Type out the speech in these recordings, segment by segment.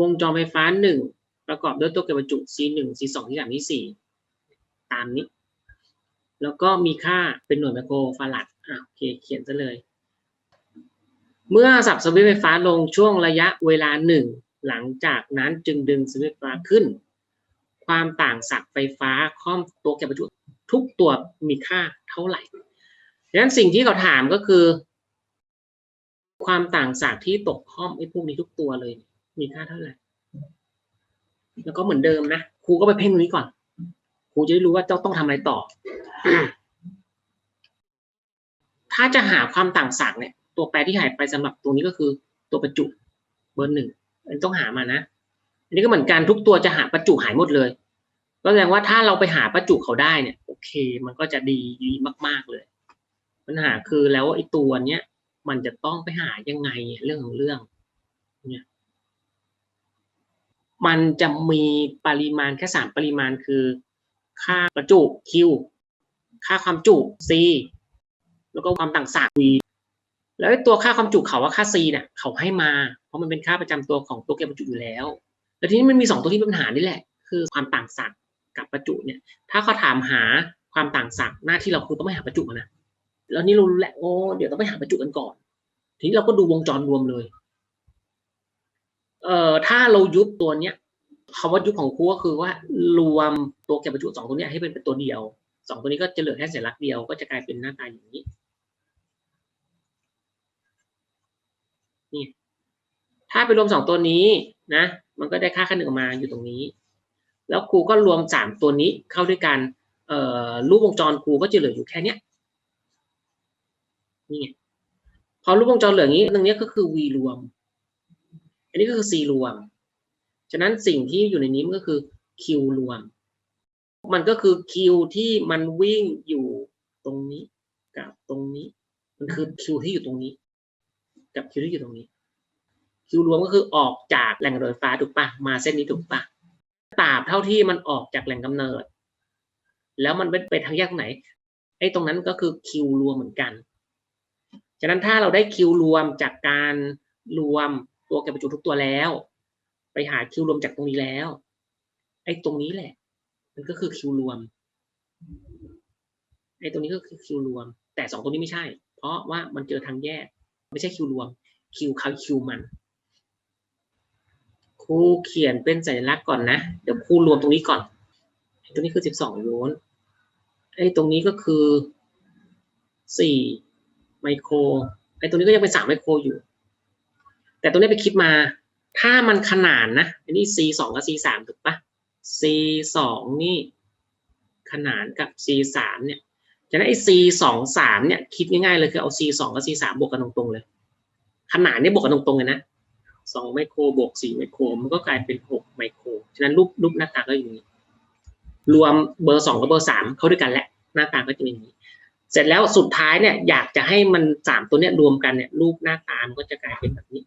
วงจรไฟฟ้าหนึ่งประกอบด้วยตัวเก็บประจุ C หนึ่ง C สอง C สาม C สี่ตามนี้ แล้วก็มีค่าเป็นหน่วยไมโครฟารัดอะโอเคเขียนซะเลย เมื่อสับสวิตช์ไฟฟ้าลงช่วงระยะเวลาหนึ่งหลังจากนั้นจึงดึงสวิตช์ไฟฟ้าขึ้น ความต่างศักย์ไฟฟ้าข้อมตัวเก็บประจุทุกตัวมีค่าเท่าไหร่ดังนั้นสิ่งที่เขาถามก็คือ ความต่างศักย์ที่ตกข้อมไอ้พวกนี้ทุกตัวเลย มีค่าเท่าไหร่แล้วก็เหมือนเดิมนะครูก็ไปเพ่งตรงนี้ก่อนครูจะได้รู้ว่าเจ้าต้องทำอะไรต่อ ถ้าจะหาความต่างศักย์เนี่ย ตัวแปรที่หายไปสำหรับตัวนี้ก็คือ ตัวประจุเบอร์หนึ่งอันนต้องหามานะ อันนี้ก็เหมือนกันทุกตัวจะหาประจุหายหมดเลย ก็แสดงว่าถ้าเราไปหาประจุเขาได้เนี่ย โอเค มันก็จะดีดีมาก ๆเลย ปัญหาคือแล้วไอ้ตัวเนี้ยมันจะต้องไปหายังไงเรื่องของเรื่อง เนี่ย มันจะมีปริมาณแค่สามปริมาณคือ ค่าประจุ Q ค่าความจุ C แล้วก็ความต่างศักย์ V แล้วตัวค่าความจุเขาว่าค่า C เนี่ยเขาให้มา เพราะมันเป็นค่าประจำตัวของตัวเก็บประจุอยู่แล้วแล้วทีนี้มันมีสองตัวที่เป็นปัญหานี่แหละ คือความต่างศักย์กับประจุเนี่ย ถ้าเขาถามหาความต่างศักย์หน้าที่เราคือต้องไปหาประจุนะแล้วนี่เรารู้แหละโอ้เดี๋ยวต้องไปหาประจุกันก่อน ทีนี้เราก็ดูวงจรรวมเลย เอ่อถ้าเรายุบตัวเนี้ยคำว่ายุบของครูก็คือว่ารวมตัวเก็บประจุสองตัวเนี้ยให้เป็นตัวเดียวสองตัวนี้ก็จะเหลือแค่สัญลักษณ์เดียวก็จะกลายเป็นหน้าตาอย่างนี้นี่ถ้าไปรวมสองตัวนี้นะ มันก็ได้ค่าค่าหนึ่งออกมาอยู่ตรงนี้ แล้วครูก็รวมสามตัวนี้เข้าด้วยกันเอ่อรูปวงจรครูก็จะเหลืออยู่แค่เนี้ยนี่พอรูปวงจรเหลืออย่างนี้ตรงนี้ก็คือ V รวม อันนี้ก็คือ C รวม ฉะนั้นสิ่งที่อยู่ในนี้มันก็คือ Q รวม มันก็คือ Q ที่มันวิ่งอยู่ตรงนี้กับตรงนี้ มันคือ Q ที่อยู่ตรงนี้ กับ Q ที่อยู่ตรงนี้ Q รวมก็คือออกจากแหล่งกำเนิดไฟฟ้าถูกปะมาเส้นนี้ถูกปะตราบเท่าที่มันออกจากแหล่งกำเนิด แล้วมันไปทางแยกไหนไอ้ตรงนั้นก็คือ Q รวมเหมือนกัน ฉะนั้นถ้าเราได้ Q รวมจากการรวม ตัวเก็บประจุทุกตัวแล้ว ไปหา Q รวมจากตรงนี้แล้ว ไอ้ตรงนี้แหละ มันก็คือ Q รวม ไอ้ตรงนี้ก็คือ Q รวม แต่สองตัวนี้ไม่ใช่ เพราะว่ามันเจอทางแยก ไม่ใช่ Q รวม Q เขา Q มัน ครูเขียนเป็นสัญลักษณ์ก่อนนะ เดี๋ยวครูรวมตรงนี้ก่อน ตรงนี้คือ12โวลต์ ไอ้ตรงนี้ก็คือ4ไมโคร ไอ้ตรงนี้ก็ยังเป็น3ไมโครอยู่ แต่ตรงนี้ไปคิดมา ถ้ามันขนานนะอันนี้ C 2กับ C 3ถูกปะ C 2นี่ขนานกับ C 3เนี่ยฉะนั้นไอ้ C 2 3เนี่ยคิดง่ายๆเลยคือเอา C 2กับ C 3บวกกันตรงๆเลย ขนานเนี่ยบวกกันตรงๆเลยนะสองไมโครบวกสี่ไมโครมันก็กลายเป็นหกไมโครฉะนั้นรูปรูปหน้าตาก็อย่างนี้ รวมเบอร์สองกับเบอร์สามเข้าด้วยกันแหละหน้าตาก็จะเป็นอย่างนี้ เสร็จแล้วสุดท้ายเนี่ยอยากจะให้มันสามตัวเนี้ยรวมกันเนี่ยรูปหน้าตามันก็จะกลายเป็นแบบนี้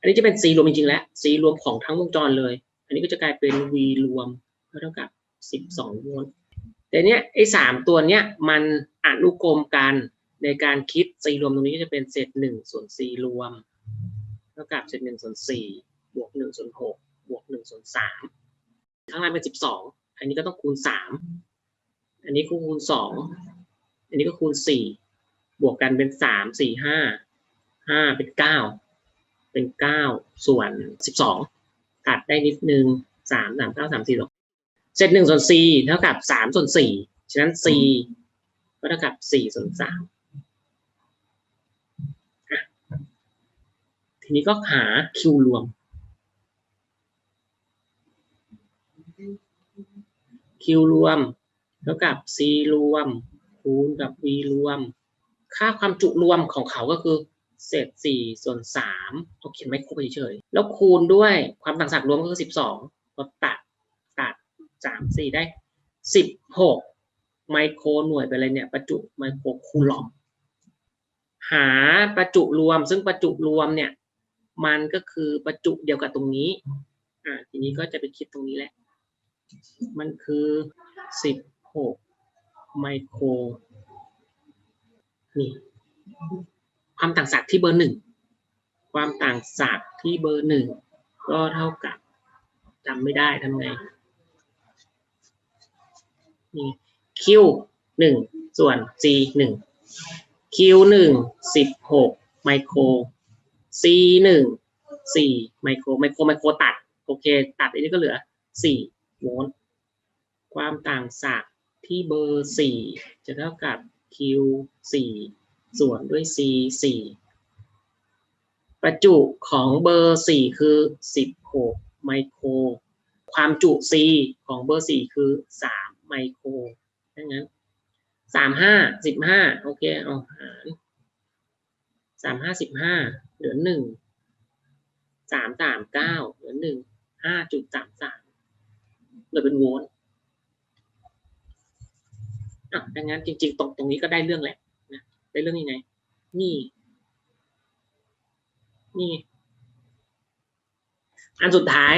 อันนี้จะเป็น C รวมจริงๆแล้ว C รวมของทั้งวงจรเลย อันนี้ก็จะกลายเป็น V รวมเท่ากับสิบสองโวลต์แต่เนี้ยไอ้สามตัวเนี้ยมันอนุกรมกันในการคิด C รวมตรงนี้ก็จะเป็นเศษหนึ่งส่วน C รวมเท่ากับเศษหนึ่งส่วนสี่บวกหนึ่งส่วนหกบวกหนึ่งส่วนสามข้างล่างเป็นสิบสองอันนี้ก็ต้องคูณสามอันนี้ก็คูณสองอันนี้ก็คูณสี่บวกกันเป็นสามสี่ห้าห้าเป็นเก้า เป็นเก้าส่วนสิบสองตัดได้นิดนึงสามสามเก้าสามสี่หกเศษหนึ่งส่วนสี่เท่ากับสามส่วนสี่ฉะนั้นสี่ก็เท่ากับสี่ส่วนสามทีนี้ก็หา Q รวม Q รวม เท่ากับ C รวม คูณกับ V รวม ค่าความจุรวมของเขาก็คือ เศษสี่ส่วนสามเขาเขียนไมโครเฉยๆแล้วคูณด้วยความต่างศักย์รวมก็คือสิบสองก็ตัดตัดสามสี่ได้สิบหกไมโครหน่วยไปเลยเนี่ยประจุไมโครคูลอมหาประจุรวม ซึ่งประจุรวมเนี่ยมันก็คือประจุเดียวกับตรงนี้อ่าทีนี้ก็จะไปคิดตรงนี้แหละ มันคือสิบหกไมโครนี่ ความต่างศักย์ที่เบอร์หนึ่งความต่างศักย์ที่เบอร์หนึ่งก็เท่ากับจำไม่ได้ทำไงนี่ Q หนึ่งส่วน G หนึ่ง Q หนึ่งสิบหกไมโคร C หนึ่งสี่ไมโครไมโครไมโครตัด โอเค ตัดอันนี้ก็เหลือสี่โวลต์ความต่างศักย์ที่เบอร์สี่จะเท่ากับ Q สี่ ส่วนด้วย C สี่ประจุของเบอร์สี่คือสิบหกไมโคร ความจุ C ของเบอร์สี่คือสามไมโครดังนั้นสามห้าสิบห้าโอเค เอาหารสามห้าสิบห้าเหลือหนึ่งสามสามเก้าเหลือหนึ่งห้าจุดสามสามเหลือเป็นโวลต์อะดังนั้นจริง ๆ ตรงตรงนี้ก็ได้เรื่องแหละ เรื่องยังไง นี่ นี่ อันสุดท้าย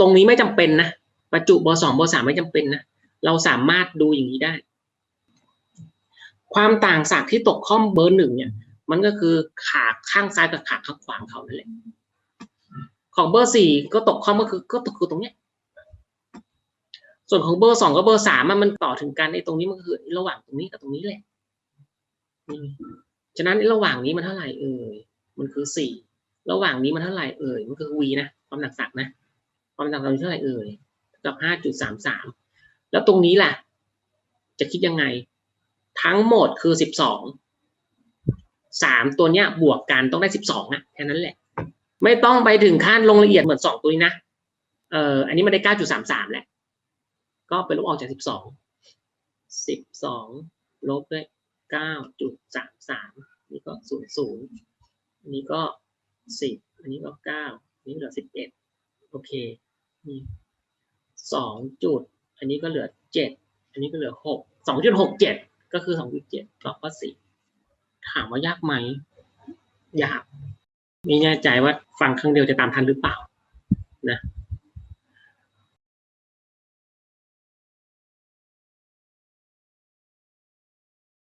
ตรงนี้ไม่จำเป็นนะประจุเบอร์สองเบอร์สามไม่จำเป็นนะเราสามารถดูอย่างนี้ได้ ความต่างศักย์ที่ตกข้อมเบอร์หนึ่งเนี่ย มันก็คือขาข้างซ้ายกับขาข้างขวางเขานั่นแหละของเบอร์สี่ก็ตกข้อมก็คือก็ตกคือตรงเนี้ยส่วนของเบอร์สองกับเบอร์สามมันต่อถึงกันไอ้ตรงนี้มันคือ ระหว่างตรงนี้กับตรงนี้แหละ ฉะนั้นระหว่างนี้มันเท่าไหร่เอ่ยมันคือสี่ระหว่างนี้มันเท่าไหร่เอ่ยมันคือ v นะความหนักศักนะ ความหนักศักย์เท่าไหร่เอ่ยกับห้าจุดสามสามแล้วตรงนี้ล่ะ จะคิดยังไง ทั้งหมดคือสิบสองสามตัวเนี้ยบวกกันต้องได้สิบสองอะแค่นั้นแหละ ไม่ต้องไปถึงขั้นลงละเอียดเหมือนสองตัวนี้นะเอ่ออันนี้มันได้เก้าจุดสามสามแหละ ก็ไปลบออกจากสิบสองสิบสองลบด้วย เก้าจุดสามสามนี่ก็ศูนย์ศูนย์อันนี้ก็สิบอันนี้ก็เก้าอันนี้เหลือสิบเอ็ดโอเคนี่สองจุด อันนี้ก็เหลือเจ็ดอันนี้ก็เหลือหกสองจุดหกเจ็ดก็คือสองจุดเจ็ดตอบข้อสี่ถามว่ายากไหมยากไม่แน่ใจว่าฟังครั้งเดียวจะตามทันหรือเปล่านะ